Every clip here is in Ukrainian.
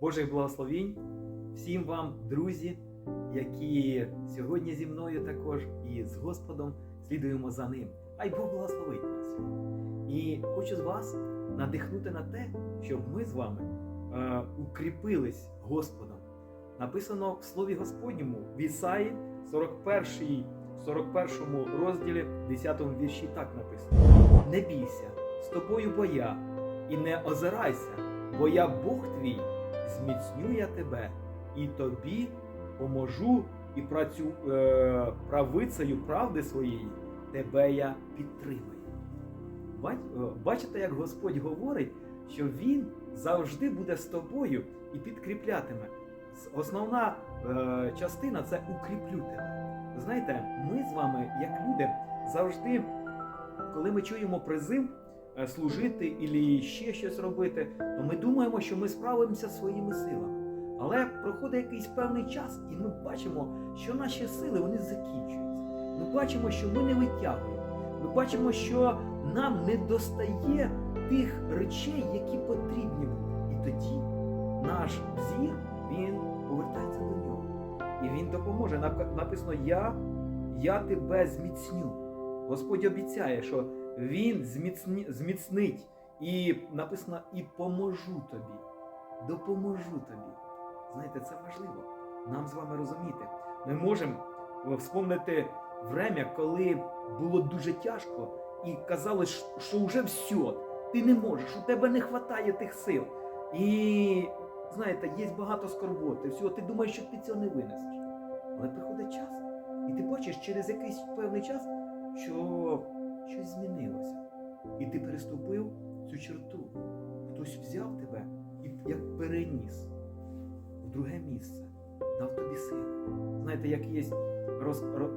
Божих благословінь всім вам, друзі, які сьогодні зі мною також і з Господом слідуємо за ним. Хай Бог благословить нас. І хочу з вас надихнути на те, щоб ми з вами е, укріпились Господом. Написано в Слові Господньому в Ісаї 41, 41 розділі, 10 вірші так написано: Не бійся, з тобою бо я, і не озирайся, бо я Бог твій, зміцню я тебе, і тобі поможу, і працю е, правицею правди своєї тебе я підтримаю. Е, Бачите, як Господь говорить, що Він завжди буде з тобою і підкріплятиме. Основна е, частина це укріплю тебе. Знаєте, ми з вами, як люди, завжди, коли ми чуємо призив е, служити і ще щось робити, то ми думаємо, що ми справимося своїми силами. Але проходить якийсь певний час, і ми бачимо, що наші сили вони закінчуються. Ми бачимо, що ми не витягуємо. Ми бачимо, що нам не достає тих речей, які потрібні. І тоді наш зір він повертається до нього. І він допоможе. Нап- Написано: Я, я тебе зміцню. Господь обіцяє, що Він зміцні, зміцнить. І написано, і поможу тобі. Допоможу тобі. Знаєте, це важливо нам з вами розуміти. Ми можемо е, вспомнити время, коли було дуже тяжко, і казалось, що вже все, ти не можеш, у тебе не вистачає тих сил. І знаєте, є багато скорботи, всього, ти думаєш, що ти цього не винесеш. Але приходить час, і ти бачиш через якийсь певний час, що щось змінилося. І ти переступив цю черту. Хтось взяв тебе і як переніс в друге місце, дав тобі сили. Знаєте, як є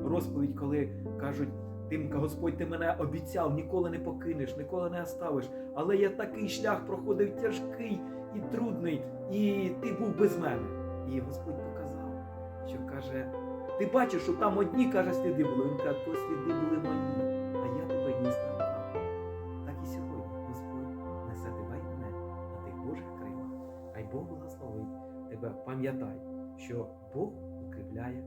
розповідь, коли кажуть, Тимка, Господь, ти мене обіцяв, ніколи не покинеш, ніколи не оставиш. Але я такий шлях проходив тяжкий і трудний, і ти був без мене. І Господь показав, що каже: ти бачиш, що там одні каже, сліди були. Він каже, то сліди були мої, Бог благословить тебе. Пам'ятай, що Бог укріпляє